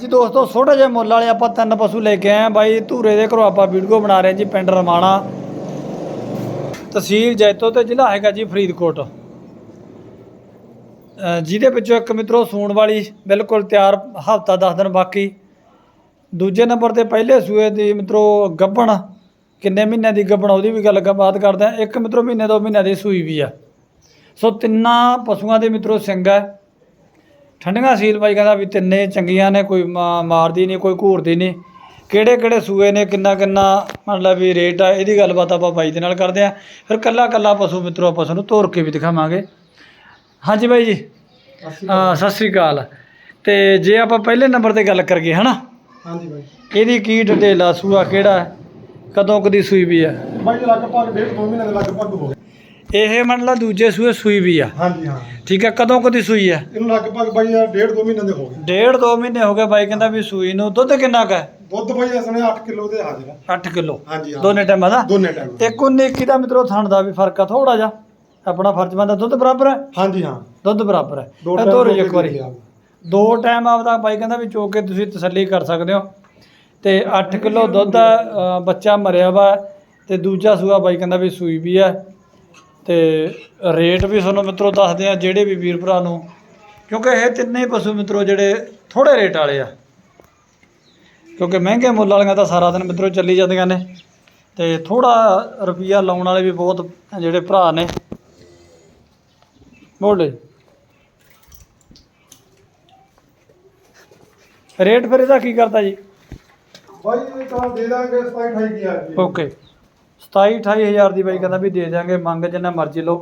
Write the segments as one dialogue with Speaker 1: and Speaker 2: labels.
Speaker 1: ਜੀ ਦੋਸਤੋ, ਛੋਟੇ ਜਿਹੇ ਮੁੱਲ ਵਾਲੇ ਆਪਾਂ ਤਿੰਨ ਪਸ਼ੂ ਲੈ ਕੇ ਆਏ ਆ ਬਾਈ, ਧੂਰੇ ਦੇ ਘਰੋਂ ਆਪਾਂ ਵੀਡੀਓ ਬਣਾ ਰਹੇ ਜੀ, ਪਿੰਡ ਰਮਾਣਾ। ਤਹਿਸੀਲ ਜੈਤੋ ਤੇ ਜ਼ਿਲ੍ਹਾ ਹੈਗਾ ਜੀ ਫਰੀਦਕੋਟ। ਜਿਹਦੇ ਵਿੱਚੋਂ ਇੱਕ ਮਿੱਤਰੋ ਸੂਣ ਵਾਲੀ, ਬਿਲਕੁਲ ਤਿਆਰ, ਹਫਤਾ 10 ਦਿਨ ਬਾਕੀ। ਦੂਜੇ ਨੰਬਰ ਤੇ ਪਹਿਲੇ ਸੂਏ ਦੀ ਮਿੱਤਰੋ ਗੱਭਣ, ਕਿੰਨੇ ਮਹੀਨਿਆਂ ਦੀ ਗੱਬਣ ਉਹਦੀ ਵੀ ਗੱਲ ਕ- ਬਾਤ ਕਰਦੇ ਆ ਇੱਕ ਮਿੱਤਰੋ ਮਹੀਨੇ ਦੋ ਮਹੀਨਿਆਂ ਦੀ ਸੂਈ ਵੀ ਆ। ਸੋ ਤਿੰਨਾਂ ਪਸ਼ੂਆਂ ਦੇ ਮਿੱਤਰੋ ਸਿੰਘ ਹੈ। ਠੰਡੀਆਂ ਸੀਲ ਬਾਈ ਕਹਿੰਦਾ ਵੀ ਤਿੰਨੇ ਚੰਗੀਆਂ ਨੇ ਕੋਈ ਮਾਰਦੀ ਨਹੀਂ ਕੋਈ ਘੂਰਦੀ ਨਹੀਂ। ਕਿਹੜੇ ਕਿਹੜੇ ਸੂਏ ਨੇ ਕਿੰਨਾ ਕਿੰਨਾ ਮਤਲਬ ਵੀ ਰੇਟ ਆ ਇਹਦੀ ਗੱਲਬਾਤ ਆਪਾਂ ਬਾਈ ਦੇ ਨਾਲ ਕਰਦੇ ਆ। ਫਿਰ ਕੱਲਾ ਕੱਲਾ ਪਸ਼ੂ ਮਿੱਤਰੋ ਆਪਾਂ ਤੁਹਾਨੂੰ ਤੋਰ ਕੇ ਵੀ ਦਿਖਾਵਾਂਗੇ। ਹਾਂਜੀ ਬਾਈ ਜੀ। ਸਤਿ ਸ੍ਰੀ ਅਕਾਲ। ਤੇ ਜੇ ਆਪਾਂ ਪਹਿਲੇ ਨੰਬਰ ਤੇ ਗੱਲ ਕਰੀਏ ਹਨਾ?
Speaker 2: ਹਾਂਜੀ ਬਾਈ।
Speaker 1: ਇਹਦੀ ਕੀ ਡਿਟੇਲ ਆ ਸੂਆ ਕਿਹੜਾ? ਕਦੋਂ ਕਦੀ ਸੂਈ ਵੀ ਆ?
Speaker 2: ਬਾਈ ਲਗਭਗ ਡੇਢ ਦੋ ਮਹੀਨੇ ਦੇ ਲਗਭਗ ਹੋ ਗਏ।
Speaker 1: ਇਹ ਮੰਨ ਲਾ ਦੂਜੇ ਸੂਏ ਸੂਈ ਵੀ ਆ।
Speaker 2: ਹਾਂਜੀ ਹਾਂ।
Speaker 1: ਠੀਕ ਹੈ ਕਦੋਂ ਕਦੀ ਸੂਈ ਆ
Speaker 2: ਇਹਨੂੰ ਲਗਭਗ ਬਾਈ ਆਹ ਡੇਢ ਦੋ ਮਹੀਨੇ ਦੇ ਹੋ ਗਏ।
Speaker 1: ਡੇਢ ਦੋ ਮਹੀਨੇ ਹੋ ਗਏ ਬਾਈ ਕਹਿੰਦਾ ਵੀ ਸੂਈ ਨੂੰ ਦੁੱਧ ਕਿੰਨਾ ਕੁ ਹੈ?
Speaker 2: ਦੁੱਧ ਬਾਈ ਇਸ ਨੇ 8 ਕਿਲੋ ਦੇ ਹਾਜ਼ਰ ਆ
Speaker 1: 8 ਕਿਲੋ।
Speaker 2: ਹਾਂਜੀ ਹਾਂ।
Speaker 1: ਦੋਨੇ ਟਾਈਮਾਂ ਦਾ?
Speaker 2: ਦੋਨੇ ਟਾਈਮ
Speaker 1: ਇੱਕ 19 21 ਦਾ ਮਿੱਤਰੋ ਥਣ ਦਾ ਵੀ ਫ਼ਰਕ ਆ ਥੋੜਾ ਜਿਹਾ। ਆਪਣਾ ਫਰਜ਼ ਬੰਦਾ ਦੁੱਧ ਬਰਾਬਰ ਹੈ?
Speaker 2: ਹਾਂਜੀ ਹਾਂ।
Speaker 1: ਦੁੱਧ ਬਰਾਬਰ ਹੈ।
Speaker 2: ਦੋ
Speaker 1: ਇਹ
Speaker 2: ਹੋ
Speaker 1: ਇੱਕ ਵਾਰੀ। ਦੋ ਟਾਈਮ ਆਪਦਾ ਬਾਈ ਕਹਿੰਦਾ ਵੀ ਚੋ ਕੇ ਤੁਸੀਂ ਤਸੱਲੀ ਕਰ ਸਕਦੇ ਹੋ। ਤੇ 8 ਕਿਲੋ ਦੁੱਧ ਆ, ਅ, ਬੱਚਾ ਮਰਿਆ ਵਾ ਤੇ ਦੂਜਾ ਸੂਆ ਬਾਈ ਕਹਿੰਦਾ ਵੀ ਸੂਈ ਵੀ ਆ ਤੇ ਰੇਟ ਵੀ ਤੁਹਾਨੂੰ ਮਿੱਤਰੋ ਦੱਸਦੇ ਆ ਜਿਹੜੇ ਵੀ ਵੀਰ ਭਰਾ ਨੂੰ ਕਿਉਂਕਿ ਇਹ ਤਿੰਨੇ ਪਸ਼ੂ ਮਿੱਤਰੋ ਜਿਹੜੇ ਥੋੜੇ ਰੇਟ ਵਾਲੇ ਆ। ਕਿਉਂਕਿ ਮਹਿੰਗੇ ਮੁੱਲ ਵਾਲੀਆਂ ਤਾਂ ਸਾਰਾ ਦਿਨ ਮਿੱਤਰੋ ਚੱਲੀ ਜਾਂਦੀਆਂ ਨੇ ਤੇ ਥੋੜਾ ਰੁਪਈਆ ਲਾਉਣ ਵਾਲੇ ਵੀ ਬਹੁਤ ਜਿਹੜੇ ਭਰਾ ਨੇ। ਬੋਲੇ ਰੇਟ ਫਿਰ ਇਹਦਾ ਕੀ ਕਰਦਾ ਜੀ?
Speaker 2: ਬਾਈ ਇਹ ਤਾਂ ਦੇ ਦਾਂਗੇ 27 28 ਦੀ ਆ ਜੀ
Speaker 1: ਓਕੇ। 27 28000 ਦੀ ਬਾਈ ਕਹਿੰਦਾ ਵੀ ਦੇ ਦਿਆਂਗੇ ਮੰਗ ਜਿੰਨਾ ਮਰਜ਼ੀ ਲਓ।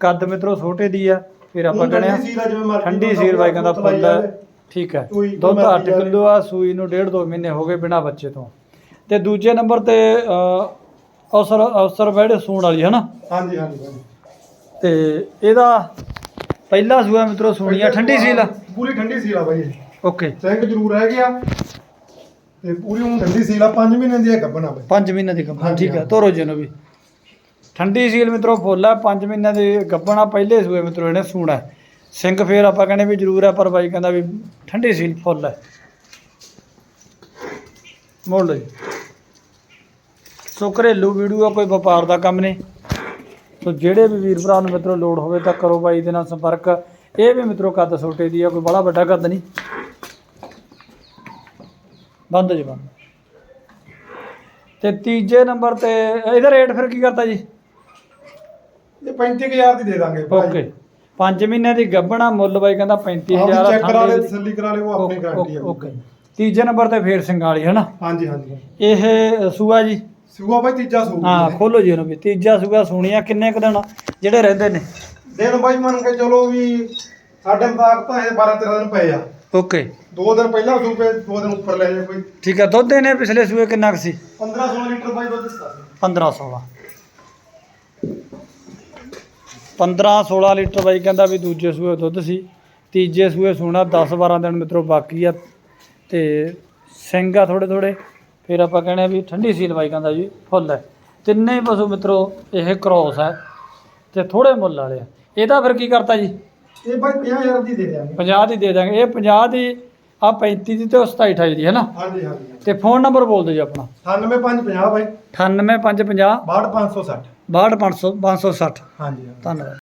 Speaker 1: ਕੱਦ ਮਿੱਤਰੋ ਛੋਟੇ ਦੀ ਆ ਫਿਰ ਆਪਾਂ ਕਹਿੰਦੇ
Speaker 2: ਠੰਡੀ ਸੀਲ
Speaker 1: ਬਾਈ ਕਹਿੰਦਾ ਫੁੱਲ। ਠੀਕ ਹੈ। ਦੁੱਧ
Speaker 2: ਮਰਜ਼ੀ
Speaker 1: 8
Speaker 2: ਜਾਵੇ।
Speaker 1: ਕਿਲੋ ਆ ਸੂਈ ਨੂੰ ਡੇਢ ਦੋ ਮਹੀਨੇ ਹੋ ਗਏ ਬਿਨਾ ਬੱਚੇ ਤੋਂ। ਤੇ ਦੂਜੇ ਨੰਬਰ ਤੇ ਅਵਸਰ ਅਵਸਰ ਬੈੜੇ ਸੂਣ ਵਾਲੀ ਹੈ ਨਾ
Speaker 2: ਹਾਂਜੀ ਹਾਂਜੀ।
Speaker 1: ਤੇ ਇਹਦਾ ਪਹਿਲਾ ਸੂਆ ਮਿੱਤਰੋ ਸੂਣੀ ਆ ਠੰਡੀ ਸੀਲ
Speaker 2: ਪੂਰੀ ਠੰਡੀ ਸੀਲ ਆ ਬਾਈ।
Speaker 1: ਓਕੇ।
Speaker 2: ਸਿੰਘ ਜ਼ਰੂਰ ਰਹਿ ਗਿਆ। ਤੇ ਪੂਰੀ ਹੁਣ ਠੰਡੀ ਸੀਲ ਆ 5 ਮਹੀਨੇ ਦੀ ਹੈ ਗੱਬਣਾ ਬਾਈ
Speaker 1: 5 ਮਹੀਨੇ ਦੀ ਗੱਭਣ ਠੀਕ ਹੈ। ਤੋਰੋ ਜੀ ਨੂੰ ਵੀ। ਠੰਡੀ ਸੀਲ ਮਿੱਤਰੋ ਫੁੱਲ ਹੈ 5 ਮਹੀਨਿਆਂ ਦੀ ਗੱਭਣਾ ਪਹਿਲੇ ਸੂਏ ਮਿੱਤਰੋ ਇਹਨੇ ਸੂਣਾ। ਸਿੰਘ ਫੇਰ ਆਪਾਂ ਕਹਿੰਦੇ ਵੀ ਜ਼ਰੂਰ ਹੈ ਪਰ ਬਾਈ ਕਹਿੰਦਾ ਵੀ ਠੰਡੀ ਸੀਲ ਫੁੱਲ ਹੈ। ਮੋੜ ਜੀ। ਸੋ ਘਰੇਲੂ ਵੀਡੀਓ ਆ ਕੋਈ ਵਪਾਰ ਦਾ ਕੰਮ ਨਹੀਂ। ਸੋ ਜਿਹੜੇ ਵੀ ਵੀਰ ਭਰਾ ਨੂੰ ਮਿੱਤਰੋ ਲੋੜ ਹੋਵੇ ਤਾਂ ਕਰੋ ਬਾਈ ਦੇ ਨਾਲ ਸੰਪਰਕ। ਇਹ ਵੀ ਮਿੱਤਰੋ ਕੱਦ ਛੋਟੇ ਦੀ ਆ ਕੋਈ ਬੜਾ ਵੱਡਾ ਕੱਦ ਨਹੀਂ। ਬੰਦ ਜੀ ਬੰਦ। ਤੇ ਤੀਜੇ ਨੰਬਰ ਤੇ ਇਹਦਾ ਰੇਟ ਫਿਰ ਕੀ ਕਰਤਾ ਜੀ?
Speaker 2: ਇਹ 35000 ਦੀ ਦੇ ਦਾਂਗੇ ਭਾਈ।
Speaker 1: ਓਕੇ 5 ਮਹੀਨਿਆਂ ਦੀ ਗੱਭਣਾ ਮੁੱਲ ਬਾਈ ਕਹਿੰਦਾ 35000
Speaker 2: ਆਪਦੀ
Speaker 1: ਆ
Speaker 2: ਚੈੱਕ ਕਰਾ ਲੈ ਤਸੱਲੀ ਕਰਾ ਲੈ ਉਹ ਆਪਣੀ ਗਾਰੰਟੀ ਹੈ
Speaker 1: ਓਕੇ ਤੀਜੇ ਨੰਬਰ ਤੇ ਫੇਰ ਸਿੰਘਾਲੀ ਹੈ ਨਾ
Speaker 2: ਹਾਂਜੀ ਹਾਂਜੀ।
Speaker 1: ਇਹ ਸੂਆ ਜੀ?
Speaker 2: ਸੂਆ ਬਾਈ ਤੀਜਾ ਸੂ
Speaker 1: ਹਾਂ ਖੋਲੋ ਜੀ ਉਹਨੂੰ ਵੀ। ਤੀਜਾ ਸੂਆ ਸੁਣੀਆ ਕਿੰਨੇ ਕੁ ਦਿਨ ਜਿਹੜੇ ਰਹਿੰਦੇ ਨੇ?
Speaker 2: ਦਿਨ ਬਾਈ ਮੰਨ ਕੇ ਚਲੋ ਵੀ ਸਾਡੇ ਮੁਤਾਬਕ ਤਾਂ ਇਹ 12 13 ਦਿਨ ਪਏ ਆ।
Speaker 1: ਓਕੇ
Speaker 2: ਦੋ ਦਿਨ ਪਹਿਲਾਂ ਸੂ ਪਏ ਦੋ ਦਿਨ ਉੱਪਰ ਲੈ ਜਾ ਕੋਈ।
Speaker 1: ਠੀਕ ਹੈ ਦੁੱਧ ਇਹਨੇ ਪਿਛਲੇ ਸੂਏ ਕਿੰਨਾ ਕੁ ਸੀ?
Speaker 2: 15 16 ਲੀਟਰ ਬਾਈ ਦੁੱਧ ਦਿੱਤਾ ਸੀ।
Speaker 1: 15 16 15 16 ਲੀਟਰ ਬਾਈ ਕਹਿੰਦਾ ਵੀ ਦੂਜੇ ਸੂਏ ਦੁੱਧ ਸੀ। ਤੀਜੇ ਸੂਏ ਸੂਣਾ 10 12 ਦਿਨ ਮਿੱਤਰੋ ਬਾਕੀ ਆ। ਤੇ ਸਿੰਘ ਆ ਥੋੜੇ ਥੋੜੇ ਫਿਰ ਆਪਾਂ ਕਹਿੰਦੇ ਆ ਵੀ ਠੰਡੀ ਸੀਲ ਬਾਈ ਕਹਿੰਦਾ ਜੀ ਫੁੱਲ ਹੈ। ਤਿੰਨੇ ਪਸ਼ੂ ਮਿੱਤਰੋ ਇਹ ਕ੍ਰੋਸ ਹੈ। ਤੇ ਥੋੜੇ ਮੁੱਲ ਵਾਲੇ ਆ। ਇਹਦਾ ਫਿਰ ਕੀ ਕਰਤਾ ਜੀ?
Speaker 2: ਇਹ ਬਾਈ 50000 ਦੀ ਦੇ ਦਿਆਂਗੇ।
Speaker 1: 50 ਦੀ ਦੇ ਦਾਂਗੇ ਇਹ 50 ਦੀ ਆ 35 ਦੀ ਤੇ ਉਹ 27 28 ਦੀ ਹੈ ਨਾ?
Speaker 2: ਹਾਂਜੀ ਹਾਂਜੀ
Speaker 1: ਤੇ ਫੋਨ ਨੰਬਰ ਬੋਲ ਦਿਓ ਜੀ ਆਪਣਾ।
Speaker 2: 98550 ਬਾਈ।
Speaker 1: 98550
Speaker 2: 62560
Speaker 1: 62500 560
Speaker 2: ਹਾਂਜੀ ਹਾਂ
Speaker 1: ਧੰਨਵਾਦ।